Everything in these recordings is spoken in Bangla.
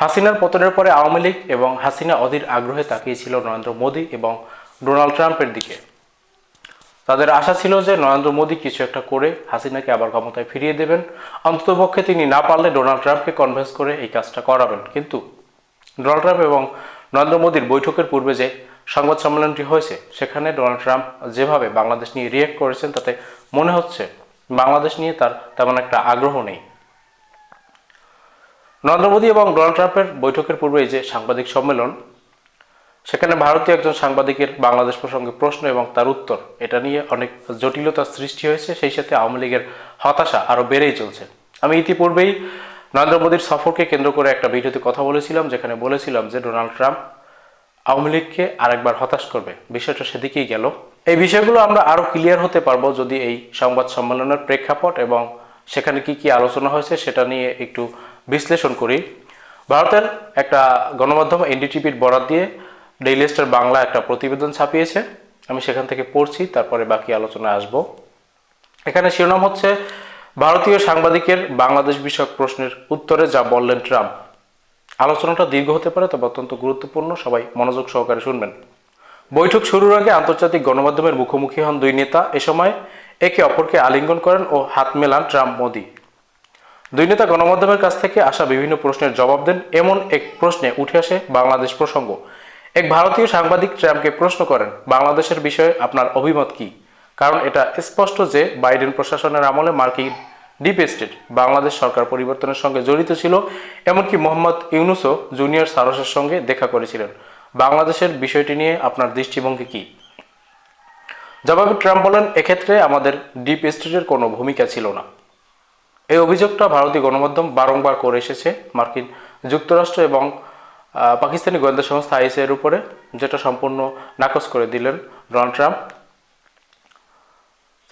হাসিনার পতনের পরে আওয়ামী লীগ এবং হাসিনা অধীর আগ্রহে তাকিয়েছিল নরেন্দ্র মোদী এবং ডোনাল্ড ট্রাম্পের দিকে। তাদের আশা ছিল যে নরেন্দ্র মোদী কিছু একটা করে হাসিনাকে আবার ক্ষমতায় ফিরিয়ে দেবেন। অন্ততপক্ষে তিনি না পারলে ডোনাল্ড ট্রাম্পকে কনভেন্স করে এই কাজটা করাবেন। কিন্তু ডোনাল্ড ট্রাম্প এবং নরেন্দ্র মোদীর বৈঠকের পূর্বে যে সংবাদ সম্মেলনটি হয়েছে, সেখানে ডোনাল্ড ট্রাম্প যেভাবে বাংলাদেশ নিয়ে রিয়েক্ট করেছেন, তাতে মনে হচ্ছে বাংলাদেশ নিয়ে তার তেমন একটা আগ্রহ নেই। নরেন্দ্র মোদী এবং ডোনাল্ড ট্রাম্পের বৈঠকের পূর্বে যে সাংবাদিক সম্মেলন, সেখানে ভারতীয় একজন সাংবাদিকের বাংলাদেশ প্রসঙ্গে প্রশ্ন এবং তার উত্তর, এটা নিয়ে অনেক জটিলতার সৃষ্টি হয়েছে, সেই সাথে আওয়ামী লীগের হতাশা আরও বেড়েই চলছে। আমি ইতিপূর্বেই নরেন্দ্র মোদীর সফরকে কেন্দ্র করে একটা ভিডিওতে কথা বলেছিলাম, যেখানে বলেছিলাম যে ডোনাল্ড ট্রাম্প আওয়ামী লীগকে আরেকবার হতাশ করবে। বিষয়টা সেদিকেই গেল। এই বিষয়গুলো আমরা আরও ক্লিয়ার হতে পারব যদি এই সংবাদ সম্মেলনের প্রেক্ষাপট এবং সেখানে কি কি আলোচনা হয়েছে, সেটা নিয়ে একটু বিশ্লেষণ করি। ভারতের একটা গণমাধ্যম এনডিটিভির বরাদ দিয়ে ডেইলি স্টার বাংলা একটা প্রতিবেদন ছাপিয়েছে। আমি সেখান থেকে পড়ছি, তারপরে বাকি আলোচনা আসব। এখানে শিরোনাম হচ্ছে, ভারতীয় সাংবাদিকের বাংলাদেশ বিষয়ক প্রশ্নের উত্তরে যা বললেন ট্রাম্প। আলোচনাটা দীর্ঘ হতে পারে, তবে অত্যন্ত গুরুত্বপূর্ণ, সবাই মনোযোগ সহকারে শুনবেন। বৈঠক শুরুর আগে আন্তর্জাতিক গণমাধ্যমের মুখোমুখি হন দুই নেতা। এ সময় একে অপরকে আলিঙ্গন করেন ও হাত মেলান ট্রাম্প মোদি দুই নেতা গণমাধ্যমের কাছ থেকে আসা বিভিন্ন প্রশ্নের জবাব দেন। এমন এক প্রশ্নে উঠে আসে বাংলাদেশ প্রসঙ্গ। এক ভারতীয় সাংবাদিক ট্রাম্পকে প্রশ্ন করেন, বাংলাদেশের বিষয়ে আপনার অভিমত কি? কারণ এটা স্পষ্ট যে বাইডেন প্রশাসনের আমলে মার্কিন ডিপ স্টেট, বাংলাদেশ সরকার পরিবর্তনের সঙ্গে জড়িত ছিল, এমনকি মোহাম্মদ ইউনুসও জুনিয়র সারসের সঙ্গে দেখা করেছিলেন। বাংলাদেশের বিষয়টি নিয়ে আপনার দৃষ্টিভঙ্গি কি? জবাবে ট্রাম্প বলেন, এক্ষেত্রে আমাদের ডিপ স্টেটের কোনো ভূমিকা ছিল না। এই অভিযোগটা ভারতীয় গণমাধ্যম বারংবার করে এসেছে মার্কিন যুক্তরাষ্ট্র এবং পাকিস্তানি গোয়েন্দা সংস্থা আইএসএ এর উপরে, যেটা সম্পূর্ণ নাকচ করে দিলেন ডোনাল্ড ট্রাম্প।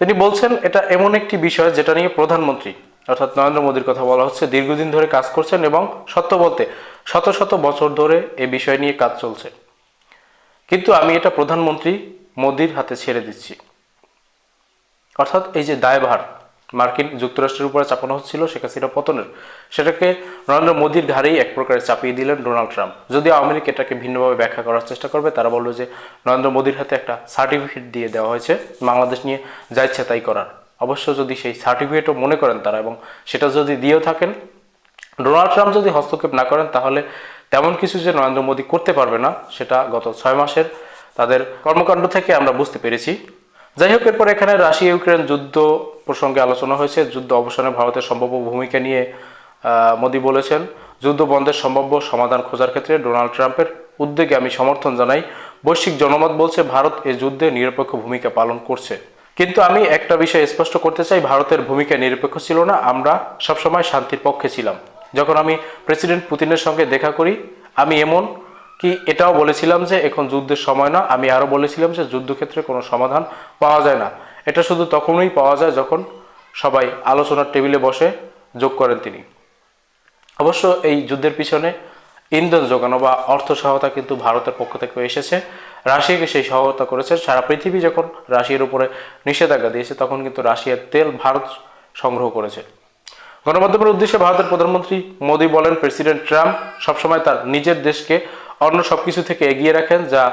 তিনি বলছেন, এটা এমন একটি বিষয় যেটা নিয়ে প্রধানমন্ত্রী, অর্থাৎ নরেন্দ্র মোদীর কথা বলা হচ্ছে, দীর্ঘদিন ধরে কাজ করছেন এবং সত্য বলতে শত শত বছর ধরে এই বিষয় নিয়ে কাজ চলছে। কিন্তু আমি এটা প্রধানমন্ত্রী মোদির হাতে ছেড়ে দিচ্ছি। অর্থাৎ এই যে দায়ভার মার্কিন যুক্তরাষ্ট্রের উপরে চাপানো হচ্ছিল শেখ হাসিনা পতনের। সেটাকে নরেন্দ্র মোদীর ঘাড়েই এক প্রকারে চাপিয়ে দিলেন ডোনাল্ড ট্রাম্প। যদিও আওয়ামী লীগ এটাকে ভিন্নভাবে ব্যাখ্যা করার চেষ্টা করবে, তারা বলল যে নরেন্দ্র মোদীর হাতে একটা সার্টিফিকেট দিয়ে দেওয়া হয়েছে, বাংলাদেশ নিয়ে যা ইচ্ছা তাই করার। অবশ্য যদি সেই সার্টিফিকেটও মনে করেন তারা এবং সেটা যদি দিয়েও থাকেন, ডোনাল্ড ট্রাম্প যদি হস্তক্ষেপ না করেন, তাহলে তেমন কিছু যে নরেন্দ্র মোদী করতে পারবে না, সেটা গত ছয় মাসের তাদের কর্মকাণ্ড থেকে আমরা বুঝতে পেরেছি। যাই হোক, এরপর এখানে রাশিয়া ইউক্রেন যুদ্ধ প্রসঙ্গে আলোচনা হয়েছে। যুদ্ধ অবসানে ভারতের সম্ভাব্য ভূমিকা নিয়ে মোদী বলেছেন, যুদ্ধ বন্ধের সম্ভাব্য সমাধান খোঁজার ক্ষেত্রে ডোনাল্ড ট্রাম্পের উদ্যোগে আমি সমর্থন জানাই। বৈশ্বিক জনমত বলছে, ভারত এই যুদ্ধে নিরপেক্ষ ভূমিকা পালন করছে। কিন্তু আমি একটা বিষয় স্পষ্ট করতে চাই, ভারতের ভূমিকা নিরপেক্ষ ছিল না, আমরা সবসময় শান্তির পক্ষে ছিলাম। যখন আমি প্রেসিডেন্ট পুতিনের সঙ্গে দেখা করি, আমি এমন কি এটাও বলেছিলাম যে এখন যুদ্ধের সময় না, আমি আরও বলেছিলাম যে যুদ্ধক্ষেত্রে কোনো সমাধান পাওয়া যায় না। এটা শুধু তখনই পাওয়া যায় যখন সবাই আলোচনার টেবিলে বসে যোগ করেন তিনি। অবশ্য এই যুদ্ধের পিছনে ইন্ধন যোগানো বা অর্থ সহায়তা কিন্তু ভারতের পক্ষ থেকে এসেছে। রাশিয়াকে সেই সহায়তা করেছে। সারা পৃথিবী যখন রাশিয়ার উপরে নিষেধাজ্ঞা দিয়েছে, তখন কিন্তু রাশিয়ার তেল ভারত সংগ্রহ করেছে। গণমাধ্যমের উদ্দেশ্যে ভারতের প্রধানমন্ত্রী মোদী বলেন, প্রেসিডেন্ট ট্রাম্প সবসময় তার নিজের দেশকে অন্য সবকিছু থেকে এগিয়ে রাখেন, যা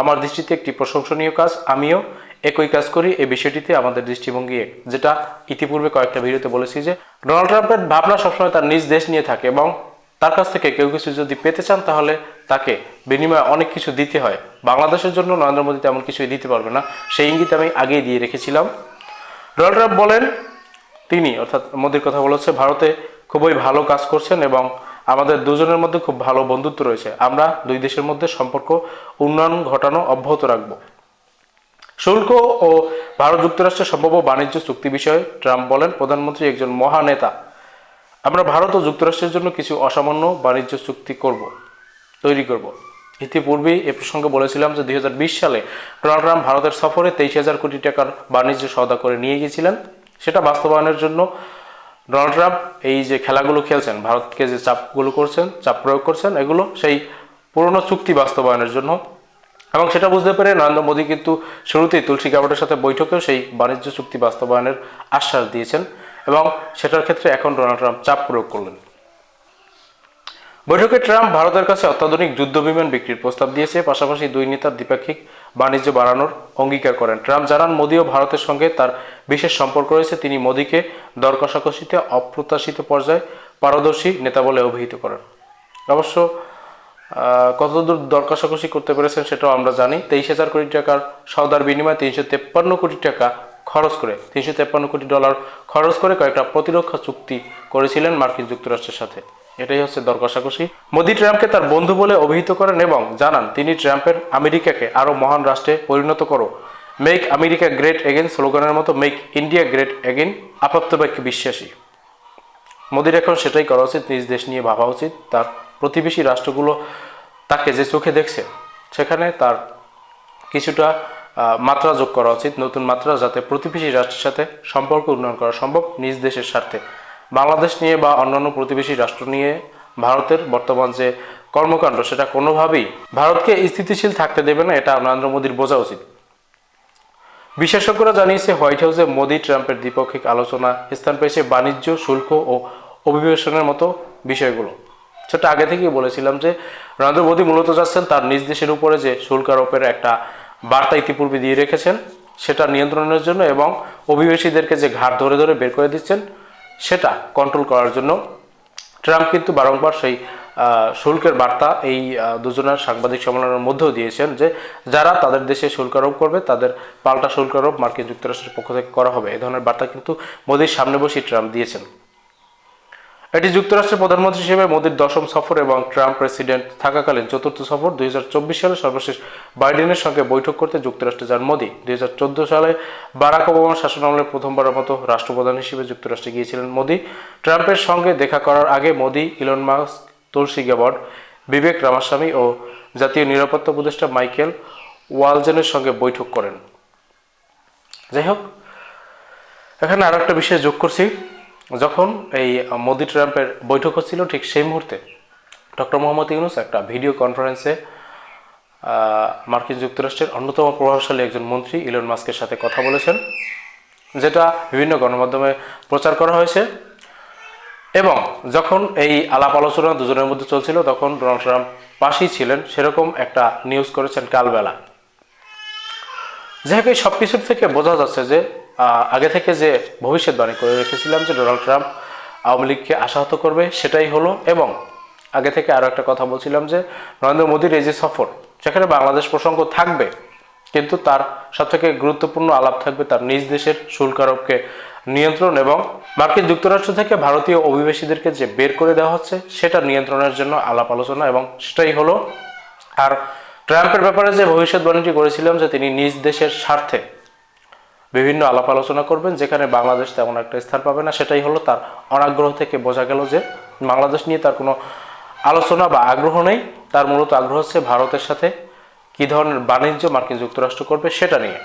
আমার দৃষ্টিতে একটি প্রশংসনীয় কাজ। আমিও একই কাজ করি এই বিষয়টিতে আমাদের দৃষ্টিভঙ্গি এক, যেটা ইতিপূর্বে কয়েকটা ভিডিওতে বলেছি যে ডোনাল্ড ট্রাম্পের ভাবনা সবসময় তার নিজ দেশ নিয়ে থাকে এবং তার কাছ থেকে কেউ কিছু যদি পেতে চান তাহলে তাকে বিনিময়ে অনেক কিছু দিতে হয়। বাংলাদেশের জন্য নরেন্দ্র মোদী তেমন কিছুই দিতে পারবে না। সেই ইঙ্গিত আমি আগেই দিয়ে রেখেছিলাম। ডোনাল্ড ট্রাম্প বলেন, তিনি অর্থাৎ মোদীর কথা বলেছে ভারতে খুবই ভালো কাজ করছেন এবং আমাদের দুজনের মধ্যে খুব ভালো বন্ধুত্ব রয়েছে। আমরা দুই দেশের মধ্যে সম্পর্ক, উন্নয়ন ঘটানো অব্যাহত রাখব। শুল্ক ও ভারত যুক্তরাষ্ট্রের সম্ভাব্য বাণিজ্য চুক্তি বিষয়ে ট্রাম্প বলেন, প্রধানমন্ত্রী একজন মহানেতা আমরা ভারত ও যুক্তরাষ্ট্রের জন্য কিছু অসামান্য বাণিজ্য চুক্তি করব, তৈরি করব। ইতিপূর্বেই এ প্রসঙ্গে বলেছিলাম যে দুই হাজার বিশ সালে ডোনাল্ড ট্রাম্প ভারতের সফরে তেইশ হাজার কোটি টাকার বাণিজ্য সওদা করে নিয়ে গিয়েছিলেন। সেটা বাস্তবায়নের জন্য ডোনাল্ড ট্রাম্প এই যে খেলাগুলো খেলছেন, ভারতকে যে চাপগুলো করছেন, চাপ প্রয়োগ করছেন, এগুলো সেই পুরনো চুক্তি বাস্তবায়নের জন্য। এবং সেটা বুঝতে পেরে নরেন্দ্র মোদী কিন্তু শুরুতেই তুলসী গাবটের সাথে বৈঠকেও সেই বাণিজ্য চুক্তি বাস্তবায়নের আশ্বাস দিয়েছেন এবং সেটার ক্ষেত্রে এখন ডোনাল্ড ট্রাম্প চাপ প্রয়োগ করলেন। বৈঠকে ট্রাম্প ভারতের কাছে অত্যাধুনিক যুদ্ধ বিমান বিক্রির প্রস্তাব দিয়েছে, পাশাপাশি দুই নেতার দ্বিপাক্ষিক বাণিজ্য বাড়ানোর অঙ্গীকার করেন। ট্রাম্প জানান মোদী ও ভারতের সঙ্গে তার বিশেষ সম্পর্ক রয়েছে। তিনি মোদীকে দর কষাকষিতে অপ্রত্যাশিত পর্যায়ে পারদর্শী নেতা বলে অভিহিত করেন। অবশ্য কতদূর দর কষাকষি করতে পেরেছেন সেটাও আমরা জানি। তেইশ হাজার কোটি টাকার সওদার বিনিময়ে তিনশো তেপ্পান্ন কোটি টাকা খরচ করে, তিনশো তেপ্পান্ন কোটি ডলার খরচ করে কয়েকটা প্রতিরক্ষা চুক্তি করেছিলেন মার্কিন যুক্তরাষ্ট্রের সাথে। এটাই হচ্ছে দর কষাকষি। মোদি ট্রাম্পকে তার বন্ধু বলে অভিহিত করেন এবং জানান, তিনি ট্রাম্পের আমেরিকাকে আরও মহান রাষ্ট্রে পরিণত করো। মেক আমেরিকা গ্রেট এগেন স্লোগানের মতো মেক ইন্ডিয়া গ্রেট এগেন আপাত্তবাক্যে বিশ্বাসী। মোদির এখন সেটাই করা উচিত, নিজ দেশ নিয়ে ভাবা উচিত। তার প্রতিবেশী রাষ্ট্রগুলো তাকে যে চোখে দেখছে, সেখানে তার কিছুটা মাত্রা যোগ করা উচিত, নতুন মাত্রা যাতে প্রতিবেশী রাষ্ট্রের সাথে সম্পর্ক উন্নয়ন করা সম্ভব, নিজ দেশের স্বার্থে। বাংলাদেশ নিয়ে বা অন্যান্য প্রতিবেশী রাষ্ট্র নিয়ে ভারতের বর্তমান যে কর্মকাণ্ড, সেটা কোনোভাবেই ভারতকে স্থিতিশীল থাকতে দেবে না, এটা নরেন্দ্র মোদীর বোঝা উচিত। বিশেষজ্ঞরা জানিয়েছে, হোয়াইট হাউসে মোদি, ট্রাম্পের দ্বিপাক্ষিক আলোচনা স্থান পেয়েছে বাণিজ্য, শুল্ক ও অভিবেশনের মতো বিষয়গুলো। সেটা আগে থেকেই বলেছিলাম যে, নরেন্দ্র মোদী মূলত যাচ্ছেন তার নিজ দেশের উপরে যে শুল্ক আরোপের একটা বার্তা ইতিপূর্বে দিয়ে রেখেছেন, সেটা নিয়ন্ত্রণের জন্য এবং অভিবেশীদেরকে যে ঘাট ধরে ধরে বের করে দিচ্ছেন সেটা কন্ট্রোল করার জন্য। ট্রাম্প কিন্তু বারংবার সেই শুল্কের বার্তা এই দুজনের সাংবাদিক সম্মেলনের মধ্যেও দিয়েছেন যে যারা তাদের দেশে শুল্ক আরোপ করবে, তাদের পাল্টা শুল্ক আরোপ মার্কিন যুক্তরাষ্ট্রের পক্ষ থেকে করা হবে। এ ধরনের বার্তা কিন্তু মোদীর সামনে বসেই ট্রাম্প দিয়েছেন। এটি যুক্তরাষ্ট্রের প্রধানমন্ত্রী হিসেবে মোদীর দশম সফর এবং ট্রাম্প প্রেসিডেন্ট থাকাকালীন চতুর্থ সফর দুই সালে সর্বশেষ বাইডেনের সঙ্গে বৈঠক করতে যুক্তরাষ্ট্রে যান মোদী। দুই সালে বারাক ওবামার শাসনামলের প্রথমবারের মতো রাষ্ট্রপ্রধান হিসেবে যুক্তরাষ্ট্রে গিয়েছিলেন মোদী। ট্রাম্পের সঙ্গে দেখা করার আগে Modi, Elon Musk, Tulsi Gabbard Vivek Ramaswamy ও জাতীয় নিরাপত্তা উপদেষ্টা মাইকেল ওয়ালজেনের সঙ্গে বৈঠক করেন। যাই হোক, এখানে আরও একটা বিষয় যোগ করছি। যখন এই মোদি ট্রাম্পের বৈঠক হচ্ছিল, ঠিক সেই মুহূর্তে ডক্টর মোহাম্মদ ইউনুস একটা ভিডিও কনফারেন্সে মার্কিন যুক্তরাষ্ট্রের অন্যতম প্রভাবশালী একজন মন্ত্রী ইলন মাস্কের সাথে কথা বলেছেন, যেটা বিভিন্ন গণমাধ্যমে প্রচার করা হয়েছে। এবং যখন এই আলাপ আলোচনা দুজনের মধ্যে চলছিল, তখন ডোনাল্ড ট্রাম্প পাশেই ছিলেন, সেরকম একটা নিউজ করেছেন কালবেলা। এই সব কিছুর থেকে বোঝা যাচ্ছে যে আগে থেকে যে ভবিষ্যৎবাণী করে রেখেছিলাম যে ডোনাল্ড ট্রাম্প আওয়ামী লীগকে আশাহত করবে, সেটাই হলো এবং আগে থেকে আরও একটা কথা বলছিলাম যে নরেন্দ্র মোদীর এই যে সফর, সেখানে বাংলাদেশ প্রসঙ্গ থাকবে, কিন্তু তার সবথেকে গুরুত্বপূর্ণ আলাপ থাকবে তার নিজ দেশের শুল্ক আরোপকে নিয়ন্ত্রণ এবং মার্কিন যুক্তরাষ্ট্র থেকে ভারতীয় অভিবাসীদেরকে যে বের করে দেওয়া হচ্ছে, সেটা নিয়ন্ত্রণের জন্য আলাপ আলোচনা এবং সেটাই হলো, আর ট্রাম্পের ব্যাপারে যে ভবিষ্যৎবাণীটি করেছিলাম যে তিনি নিজ দেশের স্বার্থে বিভিন্ন আলাপ আলোচনা করবেন, যেখানে বাংলাদেশ তেমন একটা স্থান পাবে না। সেটাই হলো তার অনাগ্রহ থেকে বোঝা গেল যে বাংলাদেশ নিয়ে তার কোনো আলোচনা বা আগ্রহ নেই। তার মূলত আগ্রহ হচ্ছে ভারতের সাথে কী ধরনের বাণিজ্য মার্কিন যুক্তরাষ্ট্র করবে সেটা নিয়ে।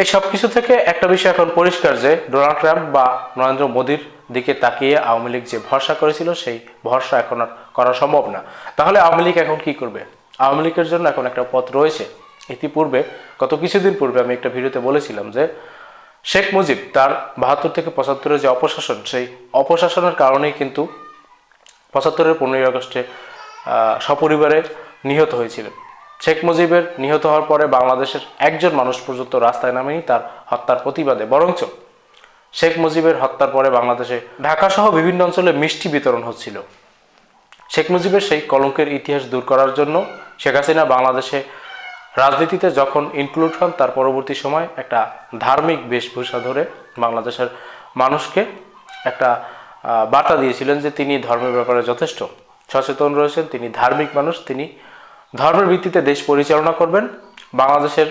এই সব কিছু থেকে একটা বিষয় এখন পরিষ্কার যে ডোনাল্ড ট্রাম্প বা নরেন্দ্র মোদীর দিকে তাকিয়ে আওয়ামী লীগ যে ভরসা করেছিল, সেই ভরসা এখন আর করা সম্ভব না। তাহলে আওয়ামী লীগ এখন কি করবে? আওয়ামী লীগের জন্য এখন একটা পথ রয়েছে। ইতিপূর্বে, গত কিছুদিন পূর্বে আমি একটা ভিডিওতে বলেছিলাম যে শেখ মুজিব তার বাহাত্তর থেকে পঁচাত্তরের যে অপশাসন, সেই অপশাসনের কারণেই কিন্তু পঁচাত্তরের পনেরোই আগস্টে সপরিবারে নিহত হয়েছিলেন। শেখ মুজিবের নিহত হওয়ার পরে বাংলাদেশের একজন মানুষ পর্যন্ত রাস্তায় নামেনি, তার হত্যার প্রতিবাদে। বরঞ্চ শেখ মুজিবের হত্যার পরে বাংলাদেশে ঢাকা সহ বিভিন্ন অঞ্চলে মিষ্টি বিতরণ হচ্ছিল। শেখ মুজিবের সেই কলঙ্কের ইতিহাস দূর করার জন্য শেখ হাসিনা বাংলাদেশে রাজনীতিতে যখন ইনক্লুড হন, তার পরবর্তী সময় একটা ধার্মিক বেশভূষা ধরে বাংলাদেশের মানুষকে একটা বার্তা দিয়েছিলেন যে তিনি ধর্মের ব্যাপারে যথেষ্ট সচেতন রয়েছেন, তিনি ধার্মিক মানুষ, তিনি ধর্মের ভিত্তিতে দেশ পরিচালনা করবেন। বাংলাদেশের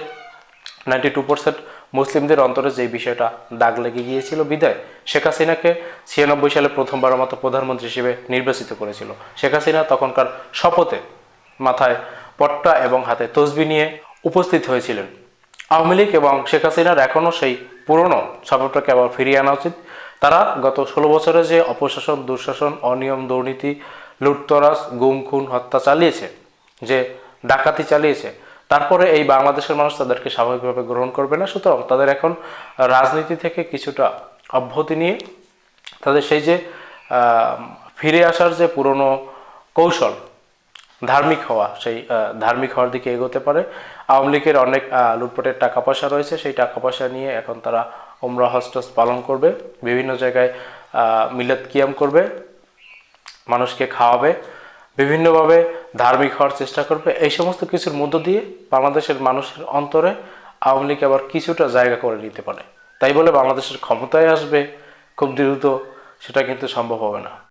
নাইনটি টু পার্সেন্ট মুসলিমদের অন্তরে যে বিষয়টা দাগ লেগে গিয়েছিল বিদায়, শেখ হাসিনাকে ছিয়ানব্বই সালে প্রথমবারের মতো প্রধানমন্ত্রী হিসেবে নির্বাচিত করেছিল। শেখ হাসিনা তখনকার শপথে মাথায় পট্টা এবং হাতে তসবি নিয়ে উপস্থিত হয়েছিলেন। আওয়ামী লীগ এবং শেখ হাসিনার এখনও সেই পুরনো শপথটাকে আবার ফিরিয়ে আনা উচিত। তারা গত ষোলো বছরে যে অপশাসন, দুঃশাসন, অনিয়ম, দুর্নীতি, লুটতরাজ গুম খুন হত্যা চালিয়েছে, যে ডাকাতি চালিয়েছে, তারপরে এই বাংলাদেশের মানুষ তাদেরকে স্বাভাবিকভাবে গ্রহণ করবে না। সুতরাং তাদের এখন রাজনীতি থেকে কিছুটা অব্যাহতি নিয়ে তাদের সেই যে ফিরে আসার যে পুরনো কৌশল ধার্মিক হওয়া, সেই ধার্মিক হওয়ার দিকে এগোতে পারে। আওয়ামী লীগের অনেক লুটপাটের টাকা পয়সা রয়েছে, সেই টাকা পয়সা নিয়ে এখন তারা ওমরা হস্টস পালন করবে। বিভিন্ন জায়গায় মিলাদ কিয়াম করবে, মানুষকে খাওয়াবে, বিভিন্নভাবে ধার্মিক হওয়ার চেষ্টা করবে। এই সমস্ত কিছুর মধ্য দিয়ে বাংলাদেশের মানুষের অন্তরে আওয়ামী লীগ আবার কিছুটা জায়গা করে নিতে পারে। তাই বলে বাংলাদেশের ক্ষমতায় আসবে, খুব দ্রুত সেটা কিন্তু সম্ভব হবে না।